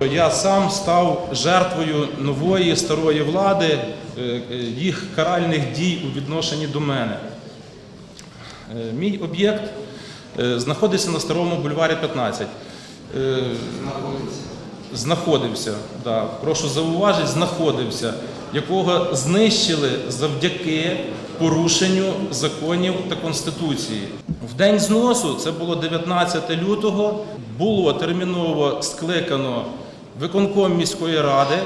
Я сам став жертвою нової старої влади, е, їх каральних дій у відношенні до мене. Е, Мій об'єкт е, знаходиться на старому бульварі 15. Е, Знаходився, да, прошу зауважити, знаходився, якого знищили завдяки порушенню законів та конституції. В день зносу, це було 19 лютого, було терміново скликано виконком міської ради,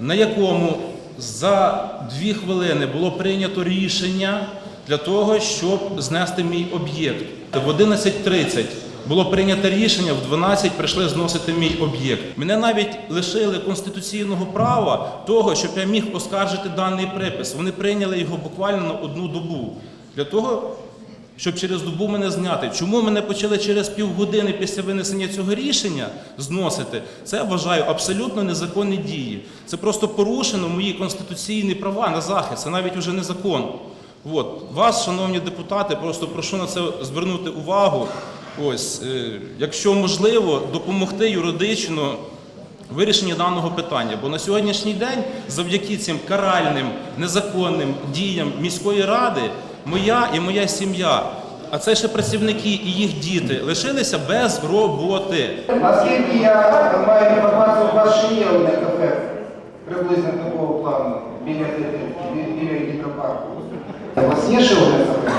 на якому за дві хвилини було прийнято рішення для того, щоб знести мій об'єкт. В 11.30 було прийнято рішення, в 12 прийшли зносити мій об'єкт. Мене навіть лишили конституційного права того, щоб я міг оскаржити даний припис. Вони прийняли його буквально на одну добу. Для того, щоб через добу мене зняти. Чому мене почали через півгодини після винесення цього рішення зносити? Це я вважаю абсолютно незаконні дії. Це просто порушено мої конституційні права на захист. Це навіть вже не закон. От. Вас, шановні депутати, просто прошу на це звернути увагу. Ось, е, якщо можливо, допомогти юридично вирішенні даного питання. Бо на сьогоднішній день, завдяки цим каральним незаконним діям міської ради, моя і моя сім'я, а це ще працівники і їх діти, лишилися без роботи. Наскільки я маю інформацію, у вас ще є одне кафе приблизно такого плану біля, біля, гідропарку. У вас є ще одне кафе?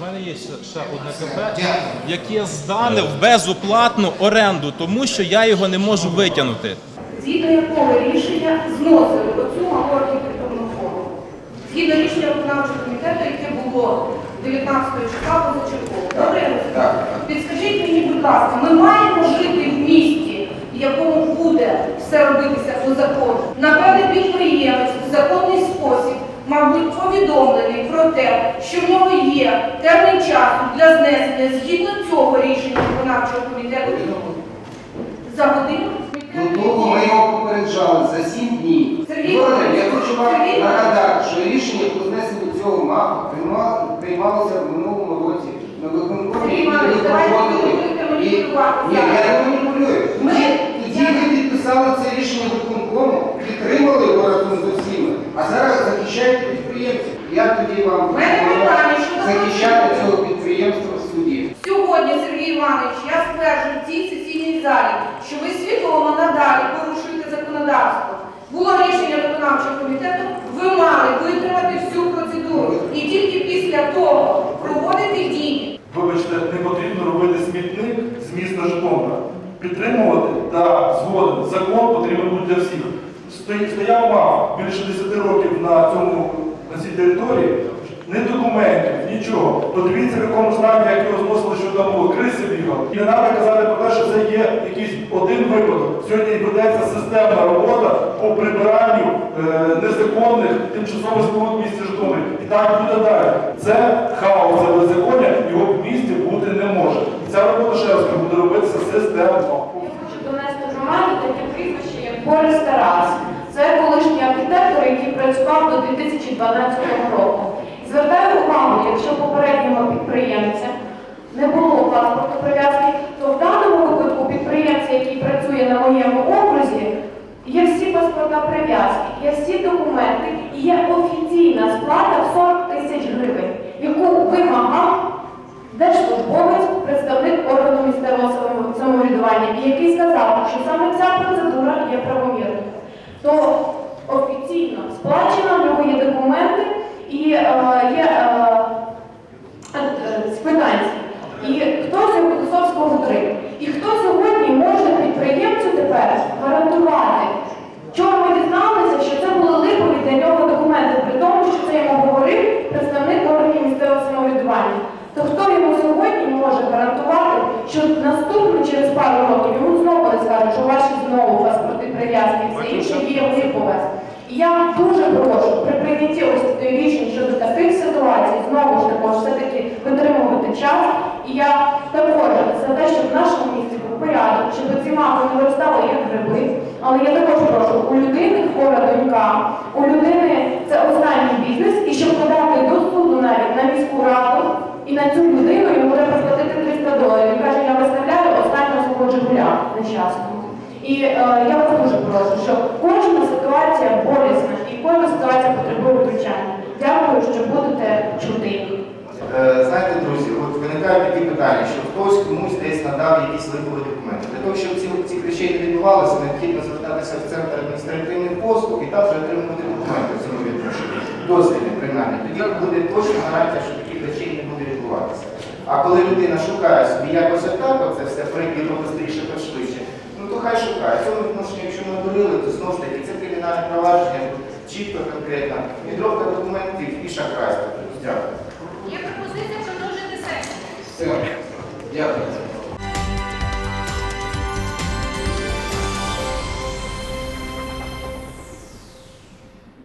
У мене є ще ще одне кафе, яке здане в безоплатну оренду, тому що я його не можу витягнути. згідно якого рішення зносили оцю форму. Згідно рішення виконавчого комітету, яке було 19 числа позачергово. Добре? Так. Підскажіть мені, будь ласка, ми маємо жити в місті, в якому буде все робитися по закону. Напевне, підприємець в законний спосіб мав бути повідомлений про те, що в нього є термін часу для знесення згідно цього рішення виконавчого комітету за годину. До того ми його попереджали за 7 днів. Сергій я хочу вам Сергій нагадати, що рішення про знесення цього прийма- приймалося в минулому році на виконкомі. Сергій Іванович, ви давайте проводили. не будете І- маніпулювати Ні, зараз. я не маніпулюю. Ми- Тоді ви підписали це рішення виконкому, підтримали його разом з усіма, а зараз захищаєте підприємців. Як тоді вам мене питання захищати цього підприємства в суді? Сьогодні, Сергій Іванович, я стверджую в цій сесійній залі, що ви свідомо надалі порушуєте законодавство. Було рішення виконавчого комітету, ви мали витримати всю процедуру. І тільки після того проводити дії. Вибачте, не потрібно робити смітник з міста Житомира. Підтримувати та згодити Закон потрібен буде для всіх. Стояв мав більше 10 років на цьому на цій території. Ні документів, нічого. Подивіться, в якому стані, як його зносили, що там було. Криси бігали. І не треба казати про те, що це є якийсь один випадок. Сьогодні ведеться системна робота по прибиранню е, незаконних тимчасових споруд в місті. І так буде далі. Це хаос, це беззаконня, його в місті бути не може. І ця робота ще раз буде робитися системно. Я хочу донести громаді таке прізвище, як Борис Тарас. Це колишній архітектор, який працював до 2012 року. Звертаю увагу, якщо попереднього підприємця не було паспорту прив'язки, то в даному випадку підприємця, який працює на моєму окрузі, є всі паспорта прив'язки, є всі документи і є офіційна сплата в 40 тисяч гривень, яку вимагав Держслужбовець, представник органу місцевого самоврядування, який сказав, що саме ця процедура є правомірною. То офіційно сплачено, в нього є документи і е, є е, е, е, спитання. І хто з Кутусовського 3? І хто сьогодні може підприємцю тепер гарантувати? Вчора ми дізналися, що це були липові для нього документи, при тому, що це йому говорив представник органів місцевого самоврядування. То хто йому сьогодні може гарантувати, що наступно через пару років йому знову не скажуть, що ваші знову паспорти прив'язки і все інше є липове. Я дуже прошу при прийнятті ось рішень щодо таких ситуацій знову ж таки все-таки витримувати час. І я також за те, щоб в нашому місті був порядок, щоб ці мапи не виростали як гриби. Але я також прошу, у людини хвора донька, у людини це останній бізнес, і щоб подати до суду навіть на міську раду, і на цю людину йому треба сплатити 300 доларів. Він каже, я виставляю останнього свого Жигуля нещасного. І е, я дуже прошу, що кожна ситуація болісна і кожна ситуація потребує втручання. Дякую, що будете чути. Е, Знаєте, друзі, от виникають такі питання, що хтось комусь десь надав якісь липові документи. Для того, щоб ці, цих речей не відбувалося, необхідно звертатися в центр адміністративних послуг і там вже отримувати документи в цьому відношенні, дозвільні принаймні. Тоді буде точно гарантія, що таких речей не буде відбуватися. А коли людина шукає собі якось отак, оце все прийде швидше, ну то хай шукає. чітко, конкретно, підробка документів і шахрайство.